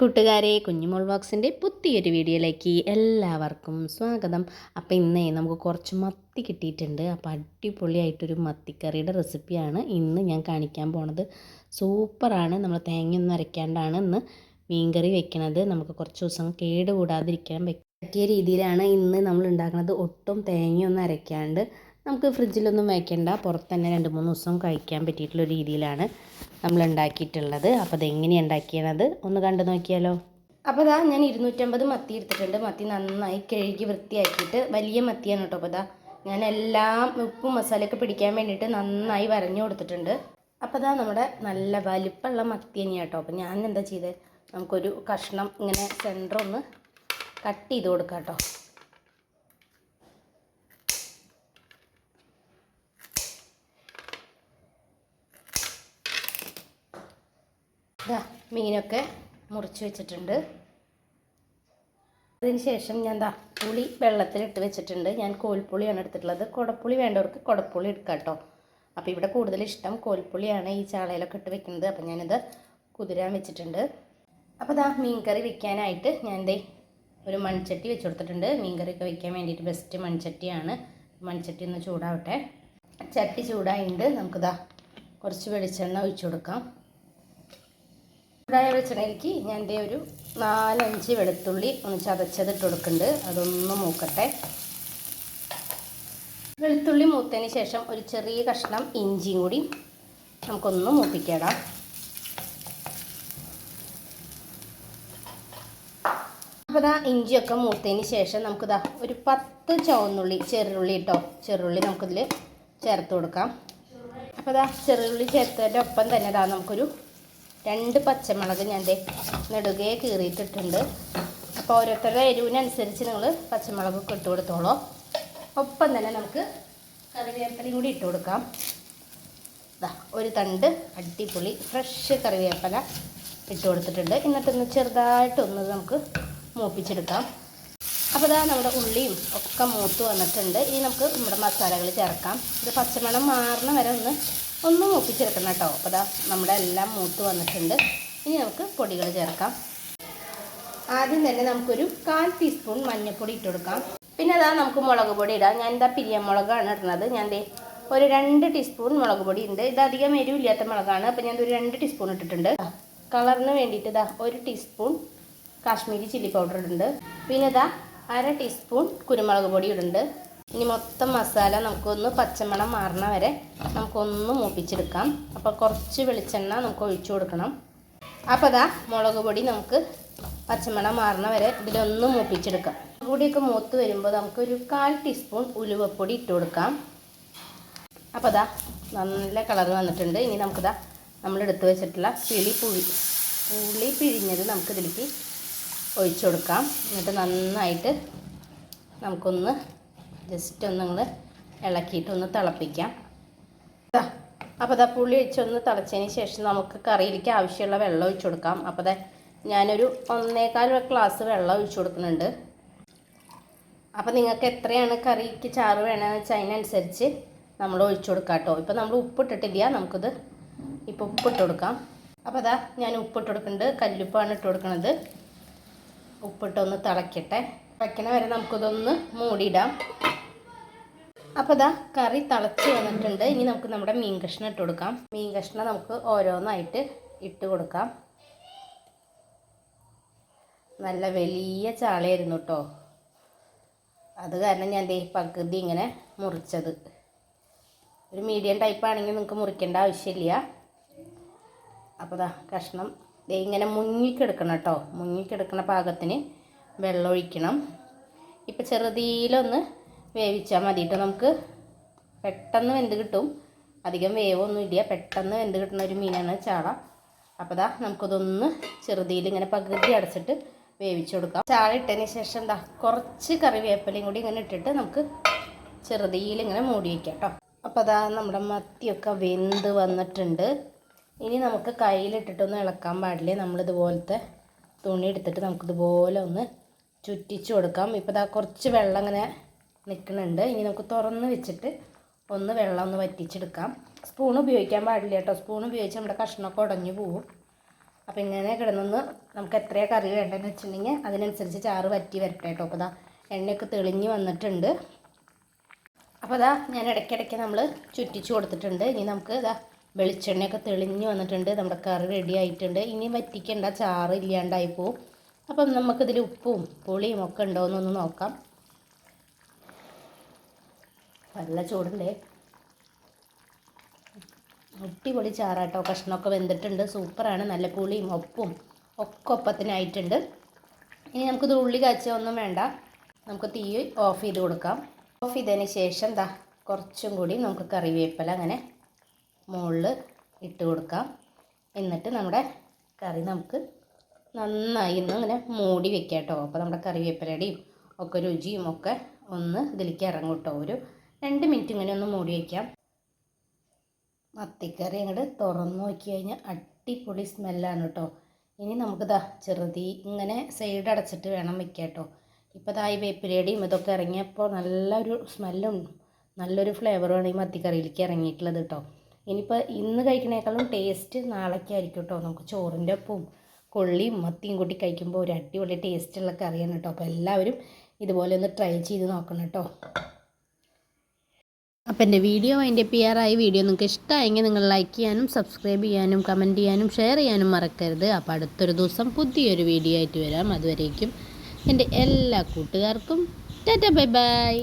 കൂട്ടുകാരെ കുഞ്ഞുമോൾ ബോക്സിന്റെ പുതിയൊരു വീഡിയോയിലേക്ക് എല്ലാവർക്കും സ്വാഗതം. അപ്പോൾ ഇന്നേ നമുക്ക് കുറച്ച് മത്തി കിട്ടിയിട്ടുണ്ട്. അപ്പോൾ അടിപൊളിയായിട്ടൊരു മത്തിക്കറിയുടെ റെസിപ്പിയാണ് ഇന്ന് ഞാൻ കാണിക്കാൻ പോണത്. സൂപ്പറാണ്. നമ്മൾ തേങ്ങയൊന്നും അരയ്ക്കാണ്ടാണ് ഇന്ന് മീൻകറി വെക്കണത്. നമുക്ക് കുറച്ച് ദിവസം കേടുകൂടാതിരിക്കാൻ പറ്റിയ രീതിയിലാണ് ഇന്ന് നമ്മൾ ഉണ്ടാക്കുന്നത് ഒട്ടും തേങ്ങയൊന്നും അരയ്ക്കാണ്ട് നമുക്ക് ഫ്രിഡ്ജിലൊന്നും വയ്ക്കേണ്ട പുറത്ത് തന്നെ രണ്ട് മൂന്ന് ദിവസം കഴിക്കാൻ പറ്റിയിട്ടുള്ള രീതിയിലാണ് നമ്മൾ ഉണ്ടാക്കിയിട്ടുള്ളത്. അപ്പോൾ അതെങ്ങനെയാണ് ഉണ്ടാക്കിയത് ഒന്ന് കണ്ടു നോക്കിയാലോ? അപ്പോൾ ഇതാ ഞാൻ ഇരുന്നൂറ്റമ്പത് മത്തി എടുത്തിട്ടുണ്ട്. മത്തി നന്നായി കഴുകി വൃത്തിയാക്കിയിട്ട് വലിയ മത്തിയാണ് കേട്ടോ. അപ്പോൾ ഇതാ ഞാൻ എല്ലാം ഉപ്പും മസാലയൊക്കെ പിടിക്കാൻ വേണ്ടിയിട്ട് നന്നായി വരഞ്ഞു കൊടുത്തിട്ടുണ്ട്. അപ്പോൾ ഇതാ നമ്മുടെ നല്ല വലിപ്പമുള്ള മത്തി തന്നെയാണ് കേട്ടോ. അപ്പോൾ ഞാൻ എന്താ ചെയ്തത് നമുക്കൊരു കഷ്ണം ഇങ്ങനെ സെന്റർ ഒന്ന് കട്ട് ചെയ്ത് കൊടുക്കാം കേട്ടോ. ഇതാ മീനൊക്കെ മുറിച്ച് വെച്ചിട്ടുണ്ട്. അതിന് ശേഷം ഞാൻ ദാ പുളി വെള്ളത്തിലിട്ട് വെച്ചിട്ടുണ്ട്. ഞാൻ കോൽപ്പുളിയാണ് എടുത്തിട്ടുള്ളത്. കുടപ്പുളി വേണ്ടവർക്ക് കുടപ്പുളി എടുക്കാം കേട്ടോ അപ്പോൾ ഇവിടെ കൂടുതൽ ഇഷ്ടം കോൽപ്പുളിയാണ് ഈ ചാളയിലൊക്കെ ഇട്ട് വെക്കുന്നത്. അപ്പോൾ ഞാനിത് കുതിരാൻ വെച്ചിട്ടുണ്ട്. അപ്പോൾ ദാ മീൻകറി വെക്കാനായിട്ട് ഞാൻ ദേ ഒരു മൺചട്ടി വെച്ച് കൊടുത്തിട്ടുണ്ട്. മീൻകറിയൊക്കെ വെക്കാൻ വേണ്ടിയിട്ട് ബെസ്റ്റ് മൺചട്ടിയാണ്. മൺചട്ടി ഒന്ന് ചൂടാവട്ടെ. ചട്ടി ചൂടായിട്ട് നമുക്കിതാ കുറച്ച് വെളിച്ചെണ്ണ ഒഴിച്ചു കൊടുക്കാം. ചൂടായ വെളിച്ചെണ്ണയിലേക്ക് ഞാൻ എന്റെ ഒരു നാലഞ്ച് വെളുത്തുള്ളി ഒന്ന് ചതച്ചതിട്ട് കൊടുക്കുന്നുണ്ട് അതൊന്ന് മൂക്കട്ടെ. വെളുത്തുള്ളി മൂത്തതിന് ശേഷം ഒരു ചെറിയ കഷ്ണം ഇഞ്ചിയും കൂടി നമുക്കൊന്ന് മൂപ്പിക്കാടാം. അപ്പോൾ ഇതാ ഇഞ്ചിയൊക്കെ മൂത്തതിന് ശേഷം നമുക്കിതാ ഒരു പത്ത് ചുവന്നുള്ളി ചെറുള്ളി കേട്ടോ ചെറുള്ളി നമുക്കിതിൽ ചേർത്ത് കൊടുക്കാം. അപ്പോൾ ഇതാ ചെറുള്ളി ചേർത്തതിന്റെ ഒപ്പം തന്നെ ഇതാ നമുക്കൊരു രണ്ട് പച്ചമുളക് ഞാൻ ദേ കീറിയിട്ടിട്ടുണ്ട്. അപ്പോൾ ഓരോരുത്തരുടെ എരിവിനനുസരിച്ച് നിങ്ങൾ പച്ചമുളകൊക്കെ ഇട്ട് കൊടുത്തോളൂ. ഒപ്പം തന്നെ നമുക്ക് കറിവേപ്പിലയും കൂടി ഇട്ട് കൊടുക്കാം. ഇതാ ഒരു തണ്ട് അടിപൊളി ഫ്രഷ് കറിവേപ്പില ഇട്ട് കൊടുത്തിട്ടുണ്ട്. എന്നിട്ടൊന്ന് ചെറുതായിട്ടൊന്ന് നമുക്ക് മൂപ്പിച്ചെടുക്കാം. അപ്പോൾ ഇതാ നമ്മുടെ ഉള്ളിയും ഒക്കെ മൂത്ത് വന്നിട്ടുണ്ട്. ഇനി നമുക്ക് നമ്മുടെ മസാലകൾ ചേർക്കാം. ഇത് പച്ചമുളക് മാറുന്ന വരെ ഒന്ന് ഒന്ന് മൂപ്പിച്ചെടുക്കണം കേട്ടോ. അപ്പോൾ ദാ നമ്മുടെ എല്ലാം മൂത്ത് വന്നിട്ടുണ്ട്. ഇനി നമുക്ക് പൊടികൾ ചേർക്കാം. ആദ്യം തന്നെ നമുക്കൊരു കാൽ ടീസ്പൂൺ മഞ്ഞൾപ്പൊടി ഇട്ട് കൊടുക്കാം. പിന്നെ അതാ നമുക്ക് മുളക് പൊടി ഇടാം. ഞാൻ എന്താ പിരിയമുളകാണ് ഇടുന്നത്. ഞാൻ ദേ ഒരു രണ്ട് ടീസ്പൂൺ മുളക് പൊടി ഉണ്ട് ഇത് അധികം എരിവില്ലാത്ത മുളകാണ്. അപ്പോൾ ഞാൻ ഒരു രണ്ട് ടീസ്പൂൺ ഇട്ടിട്ടുണ്ട്. കളറിന് വേണ്ടിയിട്ട് ഇതാ ഒരു ടീസ്പൂൺ കാശ്മീരി ചില്ലി പൗഡർ ഇടുന്നുണ്ട്. പിന്നെ ഇതാ അര ടീസ്പൂൺ കുരുമുളക് പൊടി ഇടുന്നുണ്ട്. ഇനി മൊത്തം മസാല നമുക്കൊന്ന് പച്ചമണം മാറണ വരെ നമുക്കൊന്ന് മൂപ്പിച്ചെടുക്കാം. അപ്പോൾ കുറച്ച് വെളിച്ചെണ്ണ നമുക്ക് ഒഴിച്ചു കൊടുക്കണം. അപ്പോൾ അതാ മുളക് പൊടി നമുക്ക് പച്ചമണം മാറണ വരെ ഇതിലൊന്ന് മൂപ്പിച്ചെടുക്കാം. കൂടിയൊക്കെ മൂത്ത് വരുമ്പോൾ നമുക്കൊരു കാൽ ടീസ്പൂൺ ഉലുവപ്പൊടി ഇട്ട് കൊടുക്കാം. അപ്പോൾ അതാ നല്ല കളർ വന്നിട്ടുണ്ട്. ഇനി നമുക്കിതാ നമ്മളെടുത്ത് വെച്ചിട്ടുള്ള കിളി പുളി പുളി പിഴിഞ്ഞത് നമുക്കിതിലേക്ക് ഒഴിച്ചു കൊടുക്കാം. എന്നിട്ട് നന്നായിട്ട് നമുക്കൊന്ന് ജസ്റ്റ് ഒന്ന് നിങ്ങൾ ഇളക്കിയിട്ടൊന്ന് തിളപ്പിക്കാം. അപ്പോൾ ദാ പുളി ഒഴിച്ചൊന്ന് തിളച്ചതിന് ശേഷം നമുക്ക് കറിയിലേക്ക് ആവശ്യമുള്ള വെള്ളം ഒഴിച്ചു കൊടുക്കാം. അപ്പോൾ ദാ ഞാനൊരു ഒന്നേകാൽ ഗ്ലാസ് വെള്ളം ഒഴിച്ചു കൊടുക്കുന്നുണ്ട്. അപ്പോൾ നിങ്ങൾക്ക് എത്രയാണ് കറിക്ക് ചാറ് വേണമെന്ന് വെച്ചാൽ അതിനനുസരിച്ച് നമ്മൾ ഒഴിച്ചു കൊടുക്കാം കേട്ടോ. ഇപ്പോൾ നമ്മൾ ഉപ്പിട്ടിട്ടില്ല നമുക്കിത് ഇപ്പോൾ ഉപ്പിട്ട് കൊടുക്കാം. അപ്പോൾ അതാ ഞാൻ ഉപ്പിട്ട് കൊടുക്കുന്നുണ്ട് കല്ലുപ്പാണ് ഇട്ട് കൊടുക്കുന്നത് ഉപ്പിട്ടൊന്ന് തിളക്കട്ടെ. തിളയ്ക്കണ വരെ നമുക്കിതൊന്ന് മൂടിയിടാം. അപ്പോൾ ഇതാ കറി തിളച്ച് വന്നിട്ടുണ്ട്. ഇനി നമുക്ക് നമ്മുടെ മീൻ കഷ്ണം ഇട്ട് കൊടുക്കാം. മീൻ കഷ്ണം നമുക്ക് ഓരോന്നായിട്ട് ഇട്ട് കൊടുക്കാം. നല്ല വലിയ ചാളയായിരുന്നു കേട്ടോ അത് കാരണം ഞാൻ ദേ പകുതി ഇങ്ങനെ മുറിച്ചത്. ഒരു മീഡിയം ടൈപ്പ് ആണെങ്കിൽ നിങ്ങൾക്ക് മുറിക്കേണ്ട ആവശ്യമില്ല. അപ്പോൾ ദാ കഷ്ണം ദേ ഇങ്ങനെ മുങ്ങിക്കെടുക്കണം കേട്ടോ മുങ്ങിക്കെടുക്കണ പാകത്തിന് വെള്ളം ഒഴിക്കണം. ഇപ്പം ചെറുതിയിലൊന്ന് വേവിച്ചാൽ മതി കേട്ടോ നമുക്ക്. പെട്ടെന്ന് വെന്ത് കിട്ടും. അധികം വേവൊന്നും ഇല്ല. പെട്ടെന്ന് വെന്ത് കിട്ടുന്ന ഒരു മീനാണ് ചാള. അപ്പോൾ ദാ നമുക്കതൊന്ന് ചെറുതിയിൽ ഇങ്ങനെ പകുതി അടച്ചിട്ട് വേവിച്ചു കൊടുക്കാം. ചാള ഇട്ടതിന് ശേഷം എന്താ കുറച്ച് കറിവേപ്പിലയും കൂടി ഇങ്ങനെ ഇട്ടിട്ട് നമുക്ക് ചെറുതിയിൽ ഇങ്ങനെ മൂടി വയ്ക്കാം കേട്ടോ അപ്പോൾ അതാ നമ്മുടെ മത്തിയൊക്കെ വെന്ത് വന്നിട്ടുണ്ട്. ഇനി നമുക്ക് കയ്യിലിട്ടിട്ടൊന്നും ഇളക്കാൻ പാടില്ല? നമ്മളിതുപോലത്തെ തുണി എടുത്തിട്ട് നമുക്കിതുപോലെ ഒന്ന് ചുറ്റിച്ചു കൊടുക്കാം. ഇപ്പോൾ ഇതാ കുറച്ച് വെള്ളം ഇങ്ങനെ നിൽക്കുന്നുണ്ട്. ഇനി നമുക്ക് തുറന്ന് വെച്ചിട്ട് ഒന്ന് വെള്ളം ഒന്ന് വറ്റിച്ചെടുക്കാം. സ്പൂൺ ഉപയോഗിക്കാൻ പാടില്ല കേട്ടോ. സ്പൂൺ ഉപയോഗിച്ച് നമ്മുടെ കഷ്ണമൊക്കെ ഉടഞ്ഞു പോവും. അപ്പോൾ ഇങ്ങനെ കിടന്നൊന്ന് നമുക്ക് എത്രയാണ് കറി വേണ്ടതെന്ന് വെച്ചിട്ടുണ്ടെങ്കിൽ അതിനനുസരിച്ച് ചാറ് വറ്റി വരട്ടെ കേട്ടോ. അപ്പോൾ ഇതാ എണ്ണയൊക്കെ തെളിഞ്ഞ് വന്നിട്ടുണ്ട്. അപ്പോൾ ഇതാ ഞാൻ ഇടയ്ക്കിടയ്ക്ക് നമ്മൾ ചുറ്റിച്ച് കൊടുത്തിട്ടുണ്ട്. ഇനി നമുക്ക് ഇതാ വെളിച്ചെണ്ണയൊക്കെ തെളിഞ്ഞ് വന്നിട്ടുണ്ട്. നമ്മുടെ കറി റെഡി ആയിട്ടുണ്ട്. ഇനി വറ്റിക്കേണ്ട ചാറ് ഇല്ലാണ്ടായി പോവും. അപ്പം നമുക്കിതിൽ ഉപ്പും പുളിയും ഒക്കെ ഉണ്ടോ എന്നൊന്ന് നോക്കാം. നല്ല ചൂടല്ലേ അടിപൊളി ചാറാട്ടോ. കഷ്ണമൊക്കെ വെന്തിട്ടുണ്ട്. സൂപ്പറാണ്. നല്ല പുളിയും ഒപ്പും ഒക്കെ ഒപ്പത്തിനായിട്ടുണ്ട്. ഇനി നമുക്കിത് ഉള്ളി കാച്ച ഒന്നും വേണ്ട. നമുക്ക് തീ ഓഫ് ചെയ്ത് കൊടുക്കാം. ഓഫ് ചെയ്തതിന് ശേഷം ദാ കുറച്ചും കൂടി നമുക്ക് കറിവേപ്പില അങ്ങനെ മുകളിൽ ഇട്ട് കൊടുക്കാം. എന്നിട്ട് നമ്മുടെ കറി നമുക്ക് നന്നായി ഒന്ന് ഇങ്ങനെ മൂടി വെക്കാം കേട്ടോ അപ്പോൾ നമ്മുടെ കറിവേപ്പിലയുടെയും ഒക്കെ രുചിയും ഒക്കെ ഒന്ന് ഇതിലേക്ക് ഇറങ്ങും കേട്ടോ ഒരു രണ്ട് മിനിറ്റ് ഇങ്ങനെ ഒന്ന് മൂടി വയ്ക്കാം. മത്തിക്കറി അങ്ങോട്ട് തുറന്നു നോക്കി കഴിഞ്ഞാൽ അടിപൊളി സ്മെല്ലാണ് കേട്ടോ ഇനി നമുക്കിതാ ചെറുതി ഇങ്ങനെ സൈഡ് അടച്ചിട്ട് വേണം വെക്കാം കേട്ടോ ഇപ്പോൾ ഇതായി ഈ വേപ്പിലയുടെയും ഇതൊക്കെ ഇറങ്ങിയപ്പോൾ നല്ലൊരു സ്മെല്ലും നല്ലൊരു ഫ്ലേവറുമാണ് ഈ മത്തിക്കറിയിലേക്ക് ഇറങ്ങിയിട്ടുള്ളത് കേട്ടോ ഇനിയിപ്പോൾ ഇന്ന് കഴിക്കണേക്കാളും ടേസ്റ്റ് നാളേക്കായിരിക്കും കേട്ടോ നമുക്ക് ചോറിന്റെ ഒപ്പവും കൊള്ളിയും മത്തിയും കൂട്ടി കഴിക്കുമ്പോൾ ഒരു അടിപൊളി ടേസ്റ്റുള്ള കറിയാണ് കേട്ടോ അപ്പോൾ എല്ലാവരും ഇതുപോലെ ഒന്ന് ട്രൈ ചെയ്ത് നോക്കണം കേട്ടോ അപ്പോൾ എന്റെ വീഡിയോ അതിന്റെ പി ആറായി വീഡിയോ നിങ്ങൾക്ക് ഇഷ്ടമായെങ്കിൽ നിങ്ങൾ ലൈക്ക് ചെയ്യാനും സബ്സ്ക്രൈബ് ചെയ്യാനും കമന്റ് ചെയ്യാനും ഷെയർ ചെയ്യാനും മറക്കരുത്. അപ്പോൾ അടുത്തൊരു ദിവസം പുതിയൊരു വീഡിയോ ആയിട്ട് വരാം. അതുവരേക്കും എന്റെ എല്ലാ കൂട്ടുകാർക്കും ടാറ്റ ബൈ ബൈ